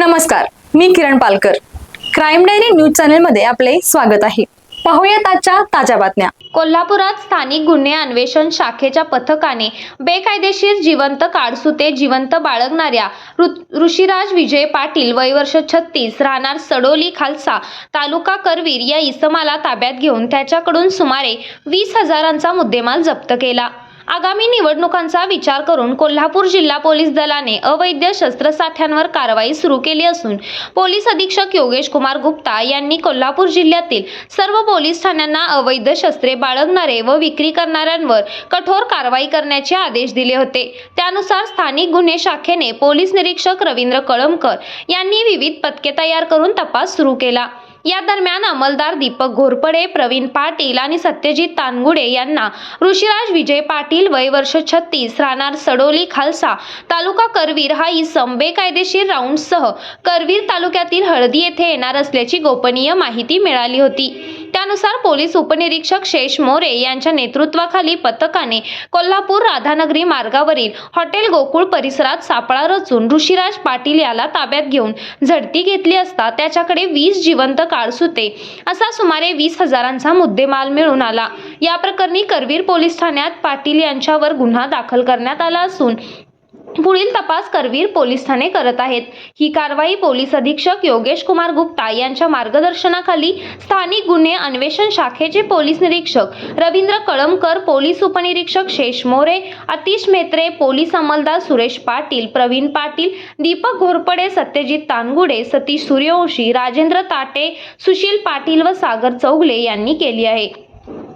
नमस्कार मी Kiran Palkar. Crime diary news चॅनलमध्ये आपले स्वागत आहे. पाहूयात आजच्या ताज्या बातम्या. कोल्हापुरात स्थानिक गुन्हे अन्वेषण शाखेच्या पथकाने बेकायदेशीर जिवंत काडसुते जिवंत बाळगणाऱ्या ऋ- ऋषिराज विजय पाटील वय वर्ष छत्तीस राहणार सडोली खालसा तालुका करवीर या इसमाला ताब्यात घेऊन त्याच्याकडून सुमारे वीस हजारांचा मुद्देमाल जप्त केला. आगामी निवडणुकांचा विचार करून कोल्हापूर जिल्हा पोलीस दलाने अवैध शस्त्रसाठ्यांवर कारवाई सुरू केली असून पोलीस अधीक्षक योगेश कुमार गुप्ता यांनी कोल्हापूर जिल्ह्यातील सर्व पोलीस ठाण्यांना अवैध शस्त्रे बाळगणारे व विक्री करणाऱ्यांवर कठोर कारवाई करण्याचे आदेश दिले होते. त्यानुसार स्थानिक गुन्हे शाखेने पोलीस निरीक्षक रवींद्र कळमकर यांनी विविध पथके तयार करून तपास सुरू केला. या दरम्यान अंमलदार दीपक घोरपडे प्रवीण पाटील आणि सत्यजित तानगुडे यांना ऋषिराज विजय पाटील वय वर्ष छत्तीस राहणार सडोली खालसा तालुका करवीर हा इसम बेकायदेशीर राऊंडसह करवीर तालुक्यातील हळदी येथे येणार असल्याची गोपनीय माहिती मिळाली होती. त्यानुसार पोलीस उपनिरीक्षक शेष मोरे यांच्या नेतृत्वाखाली पथकाने कोल्हापूर राधानगरी मार्गावरील हॉटेल गोकुळ परिसरात सापळा रचून ऋषिराज पाटील याला ताब्यात घेऊन झडती घेतली असता त्याच्याकडे वीस जिवंत काळसुते असा सुमारे वीस हजारांचा मुद्देमाल मिळून आला. या प्रकरणी करवीर पोलीस ठाण्यात पाटील यांच्यावर गुन्हा दाखल करण्यात आला असून पुढील तपास करवीर पोलीस ठाणे करत आहेत. ही कारवाई पोलीस अधीक्षक योगेश कुमार गुप्ता यांच्या मार्गदर्शनाखाली स्थानिक गुन्हे अन्वेषण शाखेचे पोलीस निरीक्षक रवींद्र कळमकर पोलीस उपनिरीक्षक शेष मोरे अतिश मेत्रे पोलीस अंमलदार सुरेश पाटील प्रवीण पाटील दीपक घोरपडे सत्यजित तानगुडे सतीश सूर्यवंशी राजेंद्र ताटे सुशील पाटील व सागर चौगले यांनी केली आहे.